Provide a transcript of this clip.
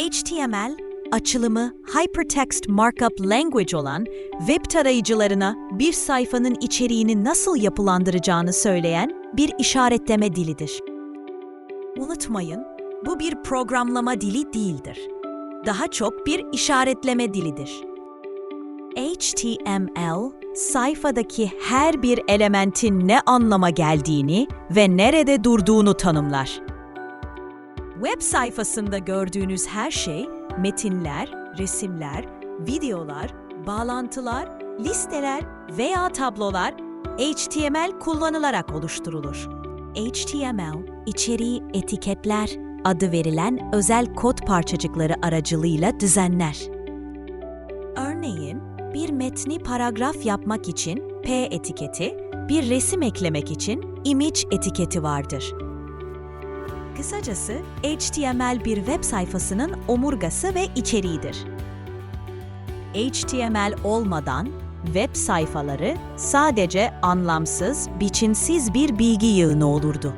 HTML, açılımı Hypertext Markup Language olan web tarayıcılarına bir sayfanın içeriğini nasıl yapılandıracağını söyleyen bir işaretleme dilidir. Unutmayın, bu bir programlama dili değildir. Daha çok bir işaretleme dilidir. HTML, sayfadaki her bir elementin ne anlama geldiğini ve nerede durduğunu tanımlar. Web sayfasında gördüğünüz her şey, metinler, resimler, videolar, bağlantılar, listeler veya tablolar HTML kullanılarak oluşturulur. HTML, içeriği etiketler adı verilen özel kod parçacıkları aracılığıyla düzenler. Örneğin, bir metni paragraf yapmak için P etiketi, bir resim eklemek için image etiketi vardır. Kısacası HTML bir web sayfasının omurgası ve içeriğidir. HTML olmadan web sayfaları sadece anlamsız, biçimsiz bir bilgi yığını olurdu.